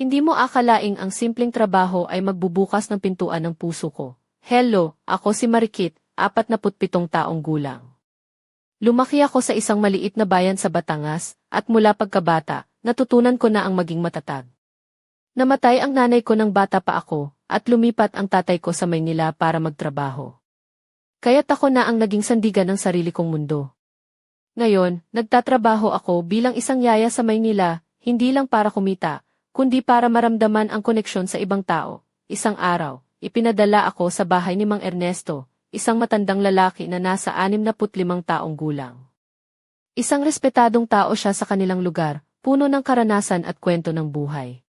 Hindi mo akalaing ang simpleng trabaho ay magbubukas ng pintuan ng puso ko. Hello, ako si Marikit, 47 taong gulang. Lumaki ako sa isang maliit na bayan sa Batangas, at mula pagkabata, natutunan ko na ang maging matatag. Namatay ang nanay ko ng bata pa ako, at lumipat ang tatay ko sa Maynila para magtrabaho. Kaya't ako na ang naging sandigan ng sarili kong mundo. Ngayon, nagtatrabaho ako bilang isang yaya sa Maynila, hindi lang para kumita, kundi para maramdaman ang koneksyon sa ibang tao. Isang araw, ipinadala ako sa bahay ni Mang Ernesto, isang matandang lalaki na nasa 65 taong gulang. Isang respetadong tao siya sa kanilang lugar, puno ng karanasan at kwento ng buhay.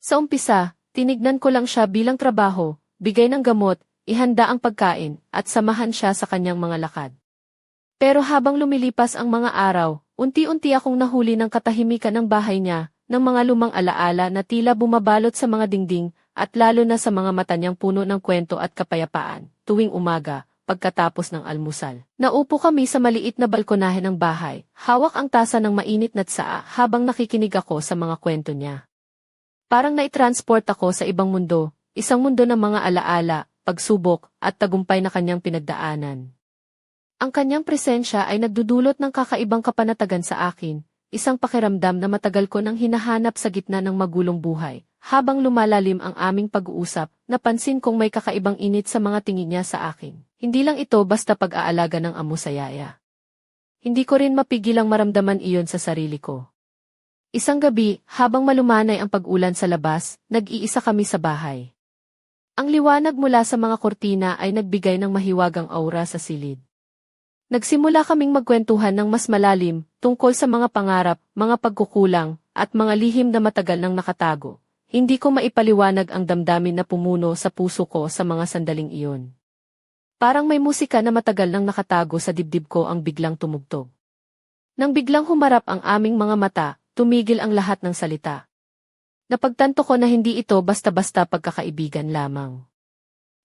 Sa umpisa, tinignan ko lang siya bilang trabaho, bigay ng gamot, ihanda ang pagkain, at samahan siya sa kanyang mga lakad. Pero habang lumilipas ang mga araw, unti-unti akong nahuli ng katahimikan ng bahay niya, ng mga lumang alaala na tila bumabalot sa mga dingding, at lalo na sa mga mata niyang puno ng kwento at kapayapaan, tuwing umaga, pagkatapos ng almusal. Naupo kami sa maliit na balkonahe ng bahay, hawak ang tasa ng mainit na tsaa habang nakikinig ako sa mga kwento niya. Parang naitransport ako sa ibang mundo, isang mundo ng mga alaala, pagsubok, at tagumpay na kanyang pinagdaanan. Ang kanyang presensya ay nagdudulot ng kakaibang kapanatagan sa akin, isang pakiramdam na matagal ko nang hinahanap sa gitna ng magulong buhay. Habang lumalalim ang aming pag-uusap, napansin kong may kakaibang init sa mga tingin niya sa akin. Hindi lang ito basta pag-aalaga ng amo sa yaya. Hindi ko rin mapigilang maramdaman iyon sa sarili ko. Isang gabi, habang malumanay ang pag-ulan sa labas, nag-iisa kami sa bahay. Ang liwanag mula sa mga kortina ay nagbigay ng mahiwagang aura sa silid. Nagsimula kaming magkwentuhan ng mas malalim tungkol sa mga pangarap, mga pagkukulang, at mga lihim na matagal nang nakatago. Hindi ko maipaliwanag ang damdamin na pumuno sa puso ko sa mga sandaling iyon. Parang may musika na matagal nang nakatago sa dibdib ko ang biglang tumugtog. Nang biglang humarap ang aming mga mata, tumigil ang lahat ng salita. Napagtanto ko na hindi ito basta-basta pagkakaibigan lamang.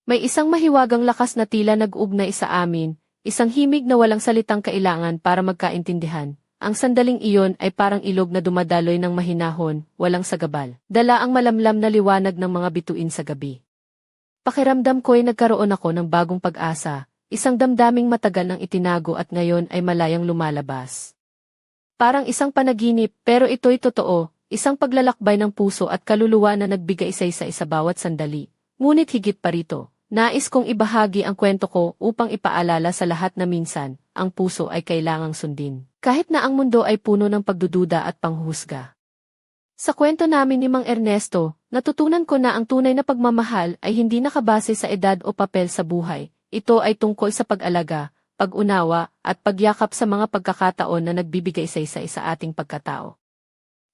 May isang mahiwagang lakas na tila nag-ugnay sa amin, isang himig na walang salitang kailangan para magkaintindihan. Ang sandaling iyon ay parang ilog na dumadaloy ng mahinahon, walang sagabal. Dala ang malamlam na liwanag ng mga bituin sa gabi. Pakiramdam ko'y nagkaroon ako ng bagong pag-asa, isang damdaming matagal nang itinago at ngayon ay malayang lumalabas. Parang isang panaginip pero ito'y totoo, isang paglalakbay ng puso at kaluluwa na nagbigay isa-isa sa bawat sandali. Ngunit higit pa rito, nais kong ibahagi ang kwento ko upang ipaalala sa lahat na minsan, ang puso ay kailangang sundin. Kahit na ang mundo ay puno ng pagdududa at panghusga. Sa kwento namin ni Mang Ernesto, natutunan ko na ang tunay na pagmamahal ay hindi nakabase sa edad o papel sa buhay. Ito ay tungkol sa pag-alaga, pag-unawa, at pagyakap sa mga pagkakataon na nagbibigay sa isa sa ating pagkatao.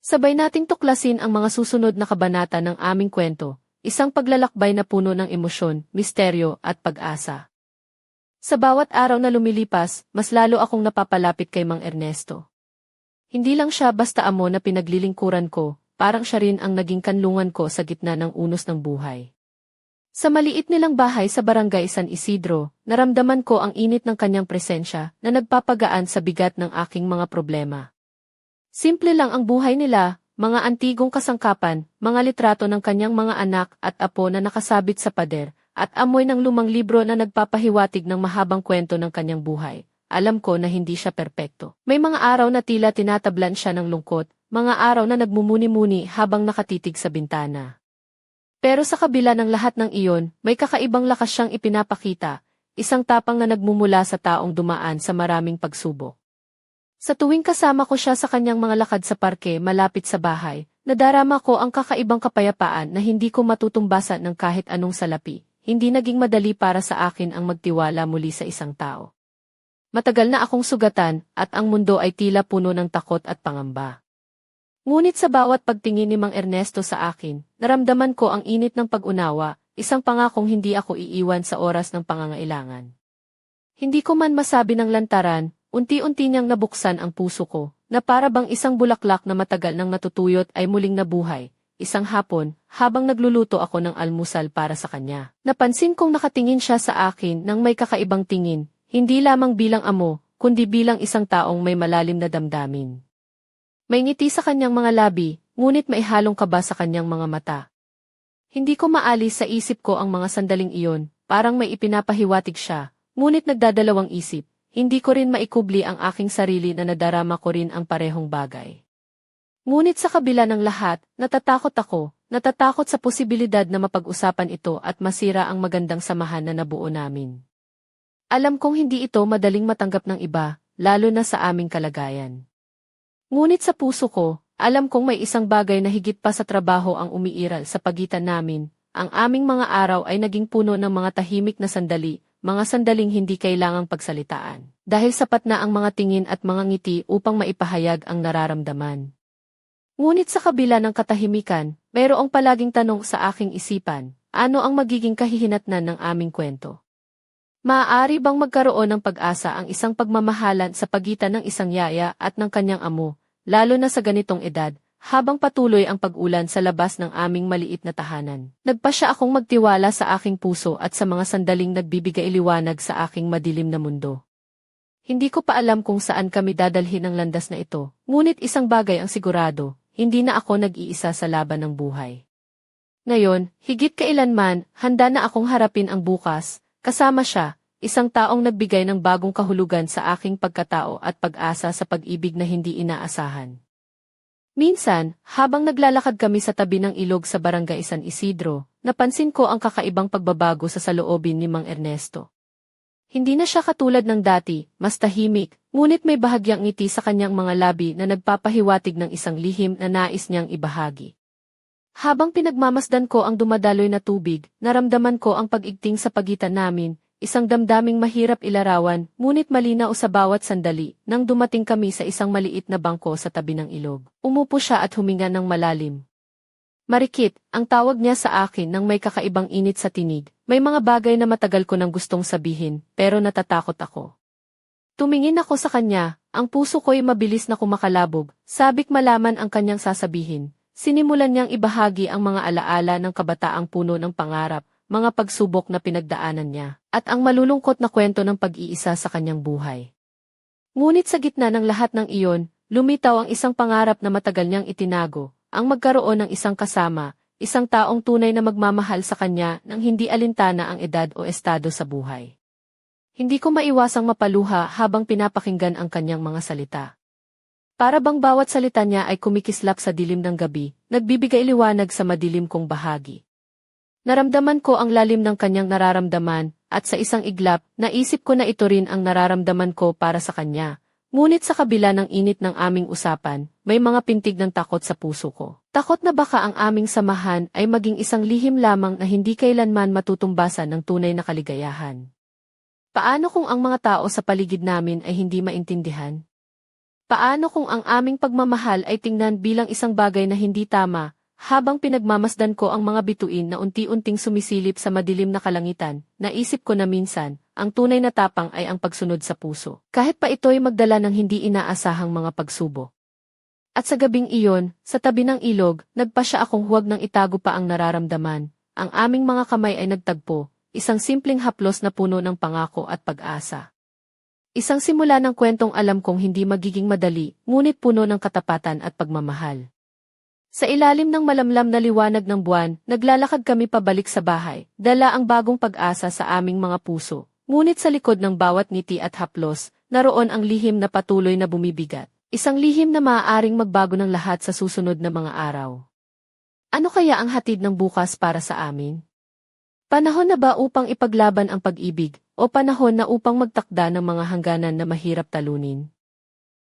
Sabay nating tuklasin ang mga susunod na kabanata ng aming kwento, isang paglalakbay na puno ng emosyon, misteryo, at pag-asa. Sa bawat araw na lumilipas, mas lalo akong napapalapit kay Mang Ernesto. Hindi lang siya basta amo na pinaglilingkuran ko, parang siya rin ang naging kanlungan ko sa gitna ng unos ng buhay. Sa maliit nilang bahay sa barangay San Isidro, naramdaman ko ang init ng kanyang presensya na nagpapagaan sa bigat ng aking mga problema. Simple lang ang buhay nila, mga antigong kasangkapan, mga litrato ng kanyang mga anak at apo na nakasabit sa pader, at amoy ng lumang libro na nagpapahiwatig ng mahabang kwento ng kanyang buhay. Alam ko na hindi siya perpekto. May mga araw na tila tinatablan siya ng lungkot, mga araw na nagmumuni-muni habang nakatitig sa bintana. Pero sa kabila ng lahat ng iyon, may kakaibang lakas siyang ipinapakita, isang tapang na nagmumula sa taong dumaan sa maraming pagsubok. Sa tuwing kasama ko siya sa kanyang mga lakad sa parke malapit sa bahay, nadarama ko ang kakaibang kapayapaan na hindi ko matutumbasan ng kahit anong salapi. Hindi naging madali para sa akin ang magtiwala muli sa isang tao. Matagal na akong sugatan at ang mundo ay tila puno ng takot at pangamba. Ngunit sa bawat pagtingin ni Mang Ernesto sa akin, naramdaman ko ang init ng pag-unawa, isang pangakong hindi ako iiwan sa oras ng pangangailangan. Hindi ko man masabi ng lantaran, unti-unti niyang nabuksan ang puso ko, na para bang isang bulaklak na matagal nang natutuyot ay muling nabuhay. Isang hapon, habang nagluluto ako ng almusal para sa kanya, napansin kong nakatingin siya sa akin nang may kakaibang tingin, hindi lamang bilang amo, kundi bilang isang taong may malalim na damdamin. May ngiti sa kanyang mga labi, ngunit maihalong kaba sa kanyang mga mata. Hindi ko maalis sa isip ko ang mga sandaling iyon, parang may ipinapahiwatig siya, ngunit nagdadalawang isip, hindi ko rin maikubli ang aking sarili na nadarama ko rin ang parehong bagay. Ngunit sa kabila ng lahat, natatakot ako, natatakot sa posibilidad na mapag-usapan ito at masira ang magandang samahan na nabuo namin. Alam kong hindi ito madaling matanggap ng iba, lalo na sa aming kalagayan. Ngunit sa puso ko, alam kong may isang bagay na higit pa sa trabaho ang umiiral sa pagitan namin. Ang aming mga araw ay naging puno ng mga tahimik na sandali, mga sandaling hindi kailangang pagsalitaan. Dahil sapat na ang mga tingin at mga ngiti upang maipahayag ang nararamdaman. Ngunit sa kabila ng katahimikan, mayroong palaging tanong sa aking isipan, ano ang magiging kahihinatnan ng aming kwento? Maaari bang magkaroon ng pag-asa ang isang pagmamahalan sa pagitan ng isang yaya at ng kanyang amo, lalo na sa ganitong edad, habang patuloy ang pag-ulan sa labas ng aming maliit na tahanan. Nagpa siya akong magtiwala sa aking puso at sa mga sandaling nagbibigay liwanag sa aking madilim na mundo. Hindi ko pa alam kung saan kami dadalhin ang landas na ito, ngunit isang bagay ang sigurado, hindi na ako nag-iisa sa laban ng buhay. Ngayon, higit kailanman, handa na akong harapin ang bukas, Kasama siya, isang taong nagbigay ng bagong kahulugan sa aking pagkatao at pag-asa sa pag-ibig na hindi inaasahan. Minsan, habang naglalakad kami sa tabi ng ilog sa barangay San Isidro, napansin ko ang kakaibang pagbabago sa saloobin ni Mang Ernesto. Hindi na siya katulad ng dati, mas tahimik, ngunit may bahagyang ngiti sa kanyang mga labi na nagpapahiwatig ng isang lihim na nais niyang ibahagi. Habang pinagmamasdan ko ang dumadaloy na tubig, naramdaman ko ang pag-igting sa pagitan namin, isang damdaming mahirap ilarawan, ngunit malinaw sa bawat sandali, nang dumating kami sa isang maliit na bangko sa tabi ng ilog. Umupo siya at huminga ng malalim. Marikit, ang tawag niya sa akin nang may kakaibang init sa tinig. May mga bagay na matagal ko nang gustong sabihin, pero natatakot ako. Tumingin ako sa kanya, ang puso ko'y mabilis na kumakalabog, sabik malaman ang kanyang sasabihin, Sinimulan niyang ibahagi ang mga alaala ng kabataang puno ng pangarap, mga pagsubok na pinagdaanan niya, at ang malulungkot na kwento ng pag-iisa sa kanyang buhay. Ngunit sa gitna ng lahat ng iyon, lumitaw ang isang pangarap na matagal niyang itinago, ang magkaroon ng isang kasama, isang taong tunay na magmamahal sa kanya nang hindi alintana ang edad o estado sa buhay. Hindi ko maiwasang mapaluha habang pinapakinggan ang kanyang mga salita. Para bang bawat salita niya ay kumikislap sa dilim ng gabi, nagbibigay liwanag sa madilim kong bahagi. Naramdaman ko ang lalim ng kanyang nararamdaman, at sa isang iglap, naisip ko na ito rin ang nararamdaman ko para sa kanya. Ngunit sa kabila ng init ng aming usapan, may mga pintig ng takot sa puso ko. Takot na baka ang aming samahan ay maging isang lihim lamang na hindi kailanman matutumbasan ng tunay na kaligayahan. Paano kung ang mga tao sa paligid namin ay hindi maintindihan? Paano kung ang aming pagmamahal ay tingnan bilang isang bagay na hindi tama, habang pinagmamasdan ko ang mga bituin na unti-unting sumisilip sa madilim na kalangitan, naisip ko na minsan, ang tunay na tapang ay ang pagsunod sa puso, kahit pa ito'y magdala ng hindi inaasahang mga pagsubo. At sa gabing iyon, sa tabi ng ilog, nagpa siya akong huwag nang itago pa ang nararamdaman. Ang aming mga kamay ay nagtagpo, isang simpleng haplos na puno ng pangako at pag-asa. Isang simula ng kwentong alam kong hindi magiging madali, ngunit puno ng katapatan at pagmamahal. Sa ilalim ng malamlam na liwanag ng buwan, naglalakad kami pabalik sa bahay, dala ang bagong pag-asa sa aming mga puso. Ngunit sa likod ng bawat ngiti at haplos, naroon ang lihim na patuloy na bumibigat. Isang lihim na maaaring magbago ng lahat sa susunod na mga araw. Ano kaya ang hatid ng bukas para sa amin? Panahon na ba upang ipaglaban ang pag-ibig, o panahon na upang magtakda ng mga hangganan na mahirap talunin?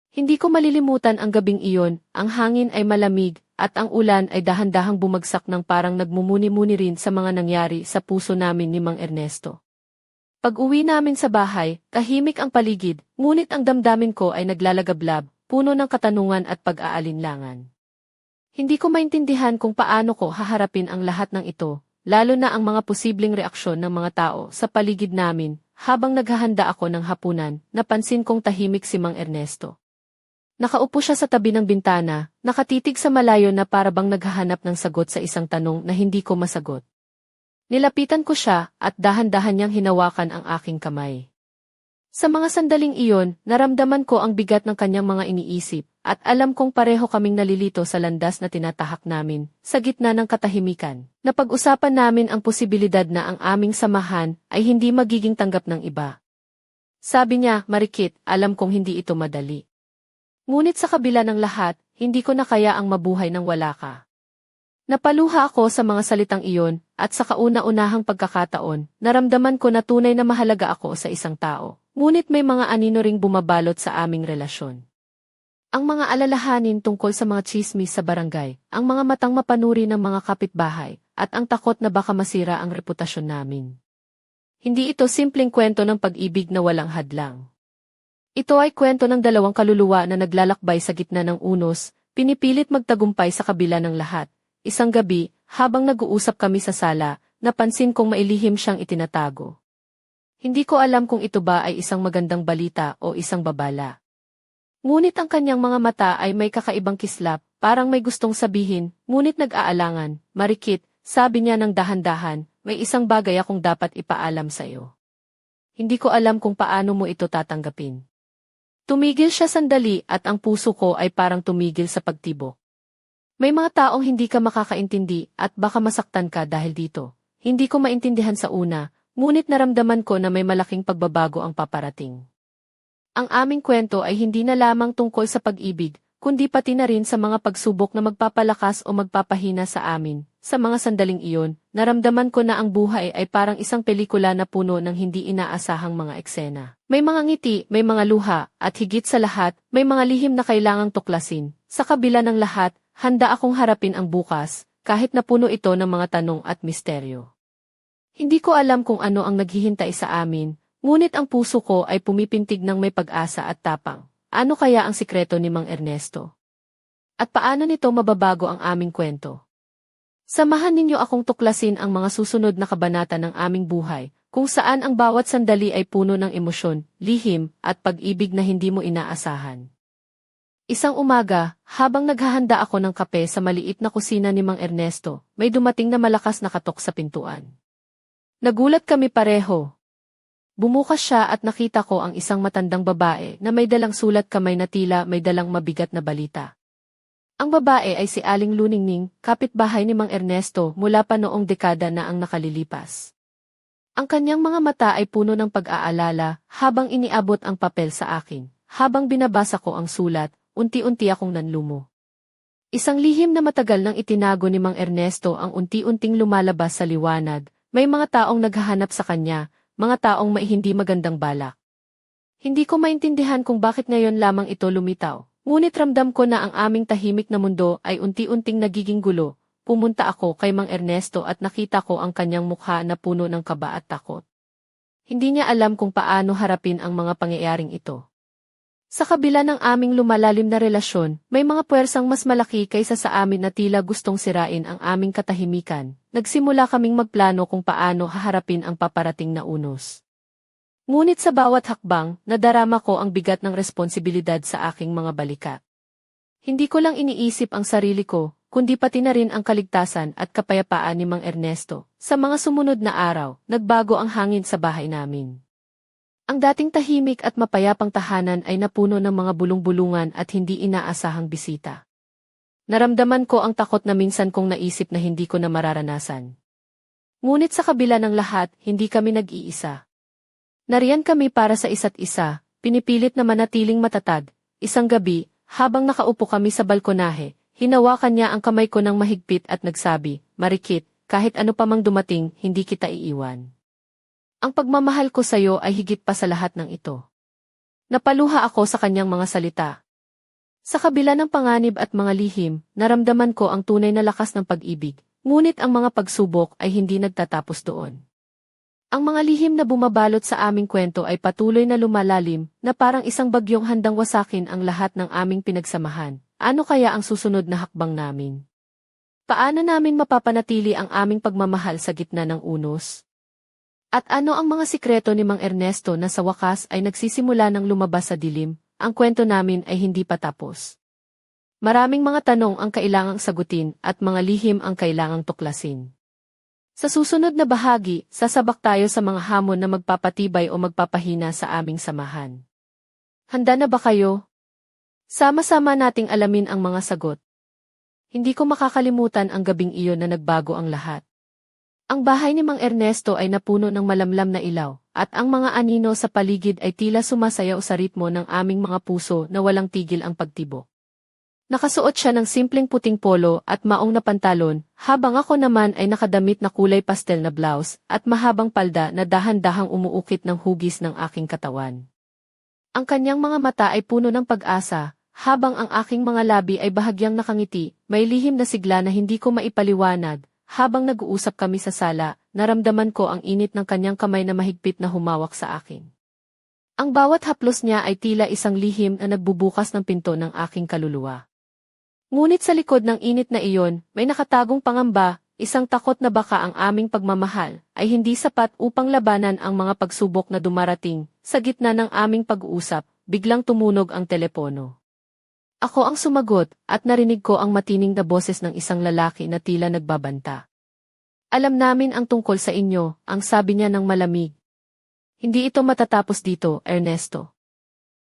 Hindi ko malilimutan ang gabing iyon, ang hangin ay malamig, at ang ulan ay dahan-dahang bumagsak ng parang nagmumuni-muni rin sa mga nangyari sa puso namin ni Mang Ernesto. Pag-uwi namin sa bahay, tahimik ang paligid, ngunit ang damdamin ko ay naglalagablab, puno ng katanungan at pag-aalinlangan. Hindi ko maintindihan kung paano ko haharapin ang lahat ng ito, lalo na ang mga posibleng reaksyon ng mga tao sa paligid namin, habang naghahanda ako ng hapunan, napansin kong tahimik si Mang Ernesto. Nakaupo siya sa tabi ng bintana, nakatitig sa malayo na parabang naghahanap ng sagot sa isang tanong na hindi ko masagot. Nilapitan ko siya at dahan-dahan niyang hinawakan ang aking kamay. Sa mga sandaling iyon, naramdaman ko ang bigat ng kanyang mga iniisip, at alam kong pareho kaming nalilito sa landas na tinatahak namin, sa gitna ng katahimikan. Napag-usapan namin ang posibilidad na ang aming samahan ay hindi magiging tanggap ng iba. Sabi niya, Marikit, alam kong hindi ito madali. Ngunit sa kabila ng lahat, hindi ko na kaya ang mabuhay nang wala ka. Napaluha ako sa mga salitang iyon, at sa kauna-unahang pagkakataon, naramdaman ko na tunay na mahalaga ako sa isang tao. Ngunit may mga anino ring bumabalot sa aming relasyon. Ang mga alalahanin tungkol sa mga chismis sa barangay, ang mga matang mapanuri ng mga kapitbahay, at ang takot na baka masira ang reputasyon namin. Hindi ito simpleng kwento ng pag-ibig na walang hadlang. Ito ay kwento ng dalawang kaluluwa na naglalakbay sa gitna ng unos, pinipilit magtagumpay sa kabila ng lahat. Isang gabi, habang nag-uusap kami sa sala, napansin kong mailihim siyang itinatago. Hindi ko alam kung ito ba ay isang magandang balita o isang babala. Ngunit ang kanyang mga mata ay may kakaibang kislap, parang may gustong sabihin, ngunit nag-aalangan, marikit, sabi niya ng dahan-dahan, may isang bagay akong dapat ipaalam sa iyo. Hindi ko alam kung paano mo ito tatanggapin. Tumigil siya sandali at ang puso ko ay parang tumigil sa pagtibok. May mga taong hindi ka makakaintindi at baka masaktan ka dahil dito. Hindi ko maintindihan sa una, ngunit naramdaman ko na may malaking pagbabago ang paparating. Ang aming kwento ay hindi na lamang tungkol sa pag-ibig, kundi pati na rin sa mga pagsubok na magpapalakas o magpapahina sa amin. Sa mga sandaling iyon, naramdaman ko na ang buhay ay parang isang pelikula na puno ng hindi inaasahang mga eksena. May mga ngiti, may mga luha, at higit sa lahat, may mga lihim na kailangang tuklasin. Sa kabila ng lahat, handa akong harapin ang bukas, kahit na puno ito ng mga tanong at misteryo. Hindi ko alam kung ano ang naghihintay sa amin, ngunit ang puso ko ay pumipintig ng may pag-asa at tapang. Ano kaya ang sikreto ni Mang Ernesto? At paano nito mababago ang aming kwento? Samahan ninyo akong tuklasin ang mga susunod na kabanata ng aming buhay, kung saan ang bawat sandali ay puno ng emosyon, lihim, at pag-ibig na hindi mo inaasahan. Isang umaga, habang naghahanda ako ng kape sa maliit na kusina ni Mang Ernesto, may dumating na malakas na katok sa pintuan. Nagulat kami pareho. Bumukas siya at nakita ko ang isang matandang babae na may dalang sulat kamay na tila may dalang mabigat na balita. Ang babae ay si Aling Luningning, kapitbahay ni Mang Ernesto mula pa noong dekada na ang nakalilipas. Ang kanyang mga mata ay puno ng pag-aalala habang iniabot ang papel sa akin. Habang binabasa ko ang sulat, unti-unti akong nanlumo. Isang lihim na matagal nang itinago ni Mang Ernesto ang unti-unting lumalabas sa liwanag, may mga taong naghahanap sa kanya, mga taong may hindi magandang balak. Hindi ko maintindihan kung bakit ngayon lamang ito lumitaw, Ngunit ramdam ko na ang aming tahimik na mundo ay unti-unting nagiging gulo. Pumunta ako kay Mang Ernesto at nakita ko ang kanyang mukha na puno ng kaba at takot. Hindi niya alam kung paano harapin ang mga pangyayaring ito. Sa kabila ng aming lumalalim na relasyon, may mga puwersang mas malaki kaysa sa amin na tila gustong sirain ang aming katahimikan. Nagsimula kaming magplano kung paano haharapin ang paparating na unos. Ngunit sa bawat hakbang, nadarama ko ang bigat ng responsibilidad sa aking mga balikat. Hindi ko lang iniisip ang sarili ko, kundi pati na rin ang kaligtasan at kapayapaan ni Mang Ernesto. Sa mga sumunod na araw, nagbago ang hangin sa bahay namin. Ang dating tahimik at mapayapang tahanan ay napuno ng mga bulong-bulungan at hindi inaasahang bisita. Naramdaman ko ang takot na minsan kong naisip na hindi ko na mararanasan. Ngunit sa kabila ng lahat, hindi kami nag-iisa. Nariyan kami para sa isa't isa, pinipilit na manatiling matatag. Isang gabi, habang nakaupo kami sa balkonahe, hinawakan niya ang kamay ko ng mahigpit at nagsabi, Marikit, kahit ano pa mang dumating, hindi kita iiwan. Ang pagmamahal ko sa iyo ay higit pa sa lahat ng ito. Napaluha ako sa kanyang mga salita. Sa kabila ng panganib at mga lihim, naramdaman ko ang tunay na lakas ng pag-ibig, ngunit ang mga pagsubok ay hindi nagtatapos doon. Ang mga lihim na bumabalot sa aming kwento ay patuloy na lumalalim, na parang isang bagyong handang wasakin ang lahat ng aming pinagsamahan. Ano kaya ang susunod na hakbang namin? Paano namin mapapanatili ang aming pagmamahal sa gitna ng unos? At ano ang mga sikreto ni Mang Ernesto na sa wakas ay nagsisimula ng lumabas sa dilim, ang kwento namin ay hindi pa tapos. Maraming mga tanong ang kailangang sagutin at mga lihim ang kailangang tuklasin. Sa susunod na bahagi, sasabak tayo sa mga hamon na magpapatibay o magpapahina sa aming samahan. Handa na ba kayo? Sama-sama nating alamin ang mga sagot. Hindi ko makakalimutan ang gabing iyon na nagbago ang lahat. Ang bahay ni Mang Ernesto ay napuno ng malamlam na ilaw, at ang mga anino sa paligid ay tila sumasayaw sa ritmo ng aming mga puso na walang tigil ang pagtibok. Nakasuot siya ng simpleng puting polo at maong na pantalon, habang ako naman ay nakadamit na kulay pastel na blouse at mahabang palda na dahan-dahang umuukit ng hugis ng aking katawan. Ang kanyang mga mata ay puno ng pag-asa, habang ang aking mga labi ay bahagyang nakangiti, may lihim na sigla na hindi ko maipaliwanag, habang nag-uusap kami sa sala, naramdaman ko ang init ng kanyang kamay na mahigpit na humawak sa akin. Ang bawat haplos niya ay tila isang lihim na nagbubukas ng pinto ng aking kaluluwa. Ngunit sa likod ng init na iyon, may nakatagong pangamba, isang takot na baka ang aming pagmamahal ay hindi sapat upang labanan ang mga pagsubok na dumarating. Sa gitna ng aming pag-uusap, biglang tumunog ang telepono. Ako ang sumagot at narinig ko ang matining na boses ng isang lalaki na tila nagbabanta. Alam namin ang tungkol sa inyo, ang sabi niya ng malamig. Hindi ito matatapos dito, Ernesto.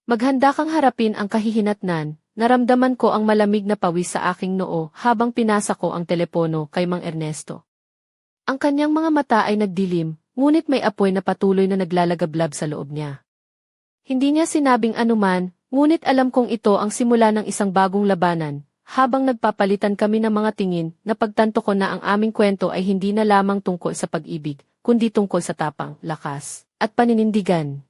Maghanda kang harapin ang kahihinatnan, naramdaman ko ang malamig na pawis sa aking noo habang pinasa ko ang telepono kay Mang Ernesto. Ang kanyang mga mata ay nagdilim, ngunit may apoy na patuloy na naglalagablab sa loob niya. Hindi niya sinabing anuman, ngunit alam kong ito ang simula ng isang bagong labanan, habang nagpapalitan kami ng mga tingin, napagtanto ko na ang aming kwento ay hindi na lamang tungkol sa pag-ibig, kundi tungkol sa tapang, lakas, at paninindigan.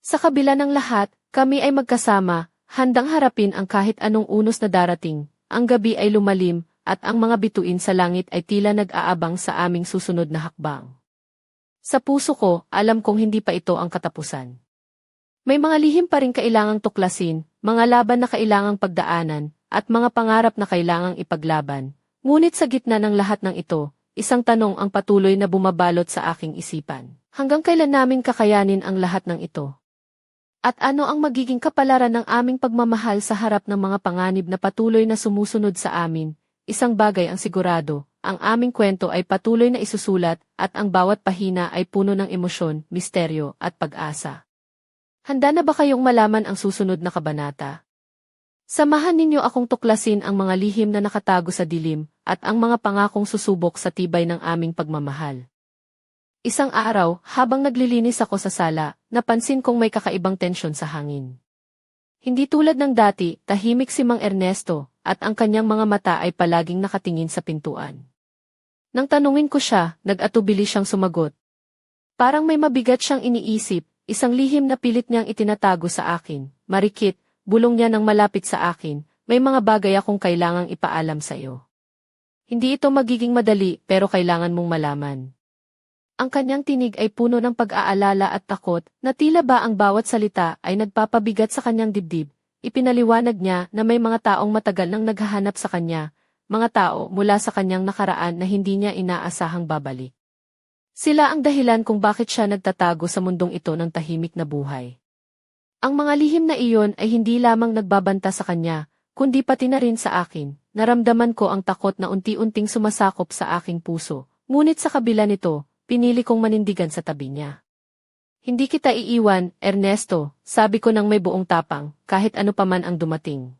Sa kabila ng lahat, kami ay magkasama, handang harapin ang kahit anong unos na darating, ang gabi ay lumalim, at ang mga bituin sa langit ay tila nag-aabang sa aming susunod na hakbang. Sa puso ko, alam kong hindi pa ito ang katapusan. May mga lihim pa rin kailangang tuklasin, mga laban na kailangang pagdaanan, at mga pangarap na kailangang ipaglaban. Ngunit sa gitna ng lahat ng ito, isang tanong ang patuloy na bumabalot sa aking isipan. Hanggang kailan namin kakayanin ang lahat ng ito? At ano ang magiging kapalaran ng aming pagmamahal sa harap ng mga panganib na patuloy na sumusunod sa amin? Isang bagay ang sigurado, ang aming kwento ay patuloy na isusulat at ang bawat pahina ay puno ng emosyon, misteryo at pag-asa. Handa na ba kayong malaman ang susunod na kabanata? Samahan ninyo akong tuklasin ang mga lihim na nakatago sa dilim at ang mga pangakong susubok sa tibay ng aming pagmamahal. Isang araw, habang naglilinis ako sa sala, napansin kong may kakaibang tensyon sa hangin. Hindi tulad ng dati, tahimik si Mang Ernesto, at ang kanyang mga mata ay palaging nakatingin sa pintuan. Nang tanungin ko siya, nag-atubili siyang sumagot. Parang may mabigat siyang iniisip, Isang lihim na pilit niyang itinatago sa akin. Marikit, bulong niya nang malapit sa akin, may mga bagay akong kailangang ipaalam sa iyo. Hindi ito magiging madali pero kailangan mong malaman. Ang kanyang tinig ay puno ng pag-aalala at takot na tila ba ang bawat salita ay nagpapabigat sa kanyang dibdib. Ipinaliwanag niya na may mga taong matagal nang naghahanap sa kanya, mga tao mula sa kanyang nakaraan na hindi niya inaasahang babalik. Sila ang dahilan kung bakit siya nagtatago sa mundong ito ng tahimik na buhay. Ang mga lihim na iyon ay hindi lamang nagbabanta sa kanya, kundi pati na rin sa akin. Naramdaman ko ang takot na unti-unting sumasakop sa aking puso, ngunit sa kabila nito, pinili kong manindigan sa tabi niya. Hindi kita iiwan, Ernesto, sabi ko nang may buong tapang, kahit ano paman ang dumating.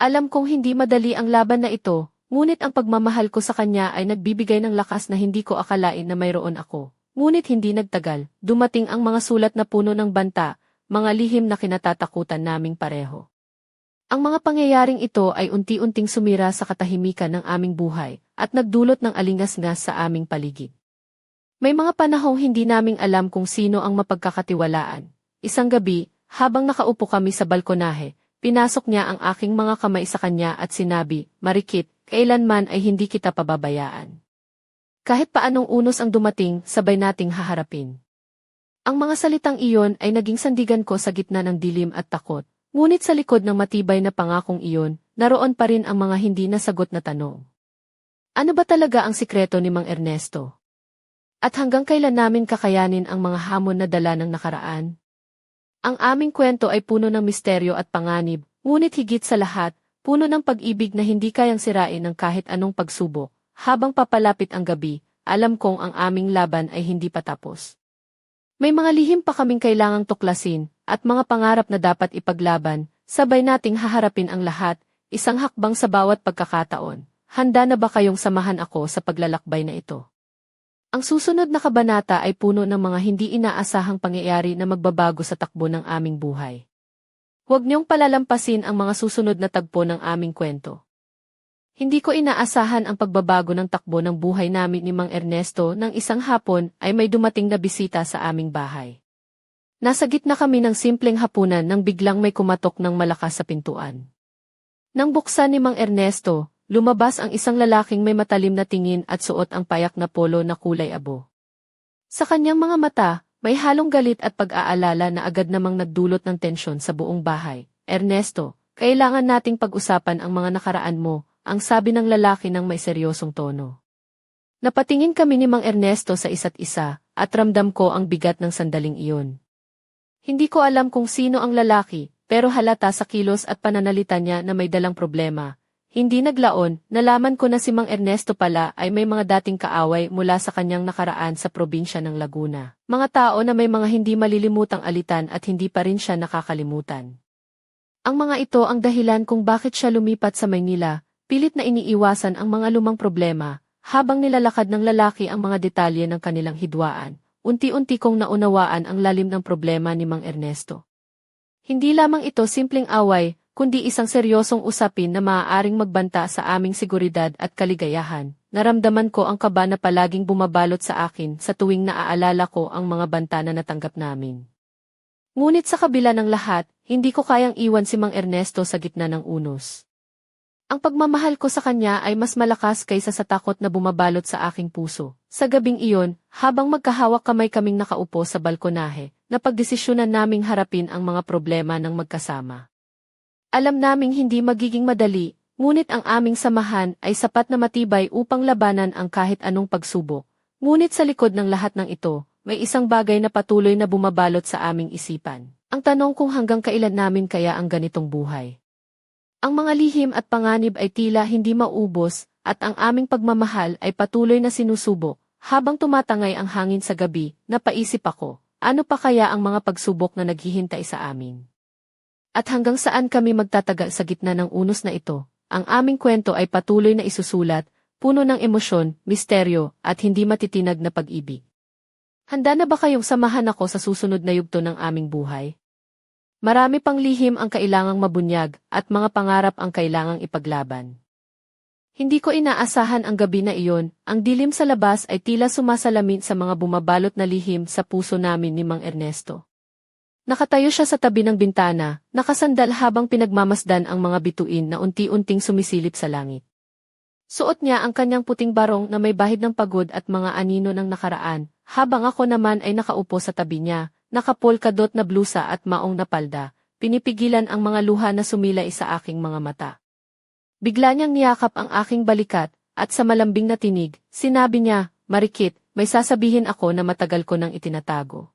Alam kong hindi madali ang laban na ito, Ngunit ang pagmamahal ko sa kanya ay nagbibigay ng lakas na hindi ko akalain na mayroon ako. Ngunit hindi nagtagal, dumating ang mga sulat na puno ng banta, mga lihim na kinatatakutan naming pareho. Ang mga pangyayaring ito ay unti-unting sumira sa katahimikan ng aming buhay at nagdulot ng alingas-ngas sa aming paligid. May mga panahong hindi naming alam kung sino ang mapagkakatiwalaan. Isang gabi, habang nakaupo kami sa balkonahe, pinasok niya ang aking mga kamay sa kanya at sinabi, Marikit, kailanman ay hindi kita pababayaan. Kahit paanong unos ang dumating, sabay nating haharapin. Ang mga salitang iyon ay naging sandigan ko sa gitna ng dilim at takot, ngunit sa likod ng matibay na pangakong iyon, naroon pa rin ang mga hindi nasagot na tanong. Ano ba talaga ang sikreto ni Mang Ernesto? At hanggang kailan namin kakayanin ang mga hamon na dala ng nakaraan? Ang aming kwento ay puno ng misteryo at panganib, ngunit higit sa lahat, Puno ng pag-ibig na hindi kayang sirain ng kahit anong pagsubok. Habang papalapit ang gabi, alam kong ang aming laban ay hindi pa tapos. May mga lihim pa kaming kailangang tuklasin, at mga pangarap na dapat ipaglaban, sabay nating haharapin ang lahat, isang hakbang sa bawat pagkakataon. Handa na ba kayong samahan ako sa paglalakbay na ito? Ang susunod na kabanata ay puno ng mga hindi inaasahang pangyayari na magbabago sa takbo ng aming buhay. Huwag niyong palalampasin ang mga susunod na tagpo ng aming kwento. Hindi ko inaasahan ang pagbabago ng takbo ng buhay namin ni Mang Ernesto nang isang hapon ay may dumating na bisita sa aming bahay. Nasa gitna kami ng simpleng hapunan nang biglang may kumatok ng malakas sa pintuan. Nang buksan ni Mang Ernesto, lumabas ang isang lalaking may matalim na tingin at suot ang payak na polo na kulay abo. Sa kanyang mga mata, may halong galit at pag-aalala na agad namang nagdulot ng tensyon sa buong bahay. Ernesto, kailangan nating pag-usapan ang mga nakaraan mo, ang sabi ng lalaki ng may seryosong tono. Napatingin kami ni Mang Ernesto sa isa't isa, at ramdam ko ang bigat ng sandaling iyon. Hindi ko alam kung sino ang lalaki, pero halata sa kilos at pananalita niya na may dalang problema. Hindi naglaon, nalaman ko na si Mang Ernesto pala ay may mga dating kaaway mula sa kanyang nakaraan sa probinsya ng Laguna. Mga tao na may mga hindi malilimutang alitan at hindi pa rin siya nakakalimutan. Ang mga ito ang dahilan kung bakit siya lumipat sa Maynila, pilit na iniiwasan ang mga lumang problema, habang nilalakad ng lalaki ang mga detalye ng kanilang hidwaan. Unti-unti kong naunawaan ang lalim ng problema ni Mang Ernesto. Hindi lamang ito simpleng away, kundi isang seryosong usapin na maaaring magbanta sa aming seguridad at kaligayahan. Naramdaman ko ang kaba na palaging bumabalot sa akin sa tuwing naaalala ko ang mga banta na natanggap namin. Ngunit sa kabila ng lahat, hindi ko kayang iwan si Mang Ernesto sa gitna ng unos. Ang pagmamahal ko sa kanya ay mas malakas kaysa sa takot na bumabalot sa aking puso. Sa gabing iyon, habang magkahawak kamay kaming nakaupo sa balkonahe, napagdesisyonan naming harapin ang mga problema ng magkasama. Alam naming hindi magiging madali, ngunit ang aming samahan ay sapat na matibay upang labanan ang kahit anong pagsubok. Ngunit sa likod ng lahat ng ito, may isang bagay na patuloy na bumabalot sa aming isipan. Ang tanong kung hanggang kailan namin kaya ang ganitong buhay. Ang mga lihim at panganib ay tila hindi maubos, at ang aming pagmamahal ay patuloy na sinusubok. Habang tumatangay ang hangin sa gabi, napaisip ako, ano pa kaya ang mga pagsubok na naghihintay sa amin? At hanggang saan kami magtatagal sa gitna ng unos na ito, ang aming kwento ay patuloy na isusulat, puno ng emosyon, misteryo, at hindi matitinag na pag-ibig. Handa na ba kayong samahan ako sa susunod na yugto ng aming buhay? Marami pang lihim ang kailangang mabunyag at mga pangarap ang kailangang ipaglaban. Hindi ko inaasahan ang gabi na iyon, ang dilim sa labas ay tila sumasalamin sa mga bumabalot na lihim sa puso namin ni Mang Ernesto. Nakatayo siya sa tabi ng bintana, nakasandal habang pinagmamasdan ang mga bituin na unti-unting sumisilip sa langit. Suot niya ang kanyang puting barong na may bahid ng pagod at mga anino ng nakaraan, habang ako naman ay nakaupo sa tabi niya, nakapolkadot na blusa at maong na palda, pinipigilan ang mga luha na sumilay sa aking mga mata. Bigla niyang niyakap ang aking balikat, at sa malambing na tinig, sinabi niya, Marikit, may sasabihin ako na matagal ko nang itinatago.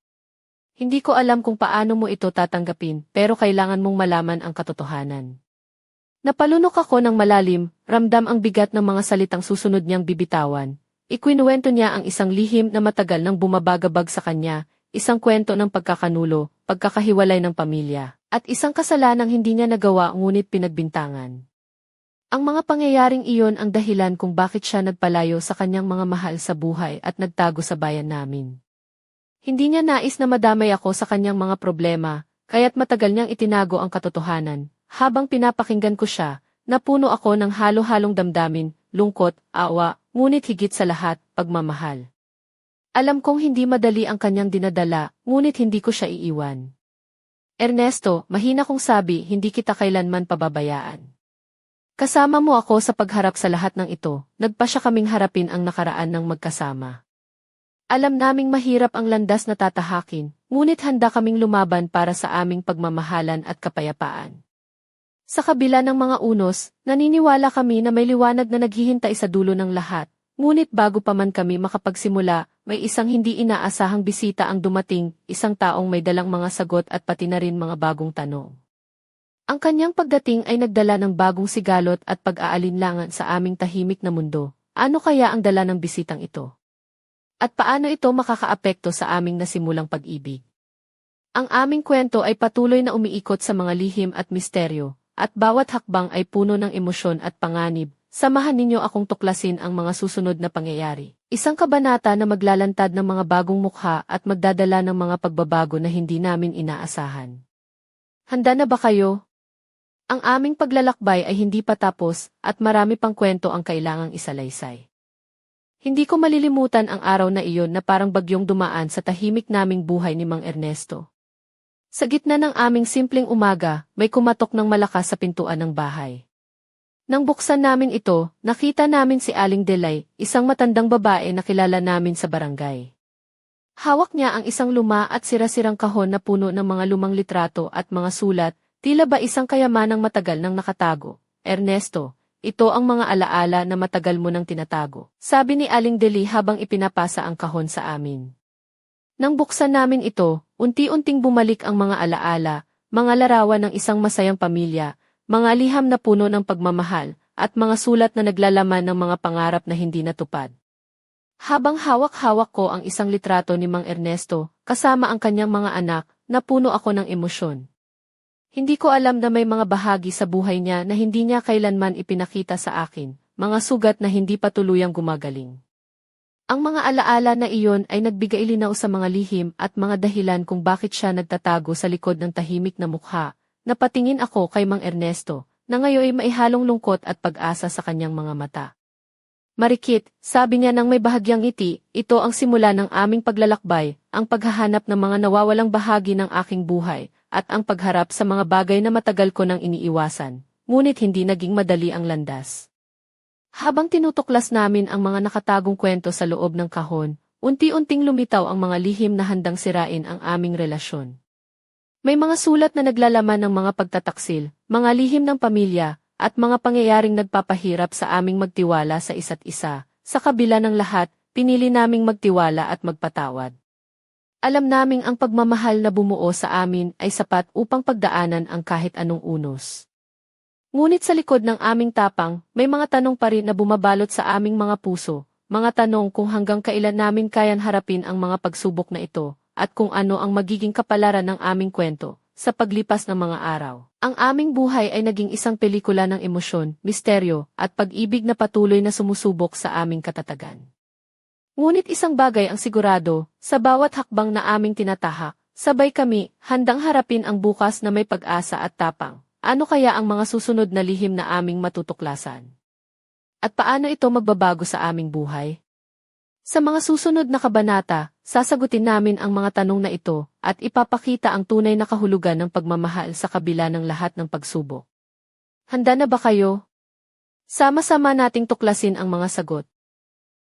Hindi ko alam kung paano mo ito tatanggapin, pero kailangan mong malaman ang katotohanan. Napalunok ako ng malalim, ramdam ang bigat ng mga salitang susunod niyang bibitawan. Ikwinuwento niya ang isang lihim na matagal nang bumabagabag sa kanya, isang kwento ng pagkakanulo, pagkakahiwalay ng pamilya, at isang kasalanang hindi niya nagawa ngunit pinagbintangan. Ang mga pangyayaring iyon ang dahilan kung bakit siya nagpalayo sa kanyang mga mahal sa buhay at nagtago sa bayan namin. Hindi niya nais na madamay ako sa kanyang mga problema, kaya't matagal niyang itinago ang katotohanan. Habang pinapakinggan ko siya, napuno ako ng halo-halong damdamin, lungkot, awa, ngunit higit sa lahat, pagmamahal. Alam kong hindi madali ang kanyang dinadala, ngunit hindi ko siya iiwan. Ernesto, mahina kong sabi, hindi kita kailanman pababayaan. Kasama mo ako sa pagharap sa lahat ng ito, nagpa siya kaming harapin ang nakaraan ng magkasama. Alam naming mahirap ang landas na tatahakin, ngunit handa kaming lumaban para sa aming pagmamahalan at kapayapaan. Sa kabila ng mga unos, naniniwala kami na may liwanag na naghihintay sa dulo ng lahat, ngunit bago pa man kami makapagsimula, may isang hindi inaasahang bisita ang dumating, isang taong may dalang mga sagot at pati na rin mga bagong tanong. Ang kanyang pagdating ay nagdala ng bagong sigalot at pag-aalinlangan sa aming tahimik na mundo. Ano kaya ang dala ng bisitang ito? At paano ito makakaapekto sa aming nasimulang pag-ibig? Ang aming kwento ay patuloy na umiikot sa mga lihim at misteryo, at bawat hakbang ay puno ng emosyon at panganib. Samahan ninyo akong tuklasin ang mga susunod na pangyayari. Isang kabanata na maglalantad ng mga bagong mukha at magdadala ng mga pagbabago na hindi namin inaasahan. Handa na ba kayo? Ang aming paglalakbay ay hindi pa tapos at marami pang kwento ang kailangang isalaysay. Hindi ko malilimutan ang araw na iyon na parang bagyong dumaan sa tahimik naming buhay ni Mang Ernesto. Sa gitna ng aming simpleng umaga, may kumatok ng malakas sa pintuan ng bahay. Nang buksan namin ito, nakita namin si Aling Delay, isang matandang babae na kilala namin sa barangay. Hawak niya ang isang luma at sira-sirang kahon na puno ng mga lumang litrato at mga sulat, tila ba isang kayamanang matagal nang nakatago. Ernesto, ito ang mga alaala na matagal mo nang tinatago. Sabi ni Aling Deli habang ipinapasa ang kahon sa amin. Nang buksan namin ito, unti-unting bumalik ang mga alaala, mga larawan ng isang masayang pamilya, mga liham na puno ng pagmamahal, at mga sulat na naglalaman ng mga pangarap na hindi natupad. Habang hawak-hawak ko ang isang litrato ni Mang Ernesto, kasama ang kanyang mga anak, napuno ako ng emosyon. Hindi ko alam na may mga bahagi sa buhay niya na hindi niya kailanman ipinakita sa akin, mga sugat na hindi pa tuluyang gumagaling. Ang mga alaala na iyon ay nagbigay linaw sa mga lihim at mga dahilan kung bakit siya nagtatago sa likod ng tahimik na mukha, Napatingin ako kay Mang Ernesto, na ngayon ay maihalong lungkot at pag-asa sa kanyang mga mata. Marikit, sabi niya nang may bahagyang ngiti, ito ang simula ng aming paglalakbay, ang paghahanap ng mga nawawalang bahagi ng aking buhay, at ang pagharap sa mga bagay na matagal ko nang iniiwasan, ngunit hindi naging madali ang landas. Habang tinutuklas namin ang mga nakatagong kwento sa loob ng kahon, unti-unting lumitaw ang mga lihim na handang sirain ang aming relasyon. May mga sulat na naglalaman ng mga pagtataksil, mga lihim ng pamilya, at mga pangyayaring nagpapahirap sa aming magtiwala sa isa't isa. Sa kabila ng lahat, pinili naming magtiwala at magpatawad. Alam naming ang pagmamahal na bumuo sa amin ay sapat upang pagdaanan ang kahit anong unos. Ngunit sa likod ng aming tapang, may mga tanong pa rin na bumabalot sa aming mga puso, mga tanong kung hanggang kailan namin kayan harapin ang mga pagsubok na ito, at kung ano ang magiging kapalaran ng aming kwento sa paglipas ng mga araw. Ang aming buhay ay naging isang pelikula ng emosyon, misteryo, at pag-ibig na patuloy na sumusubok sa aming katatagan. Ngunit isang bagay ang sigurado, sa bawat hakbang na aming tinatahak, sabay kami, handang harapin ang bukas na may pag-asa at tapang. Ano kaya ang mga susunod na lihim na aming matutuklasan? At paano ito magbabago sa aming buhay? Sa mga susunod na kabanata, sasagutin namin ang mga tanong na ito at ipapakita ang tunay na kahulugan ng pagmamahal sa kabila ng lahat ng pagsubok. Handa na ba kayo? Sama-sama nating tuklasin ang mga sagot.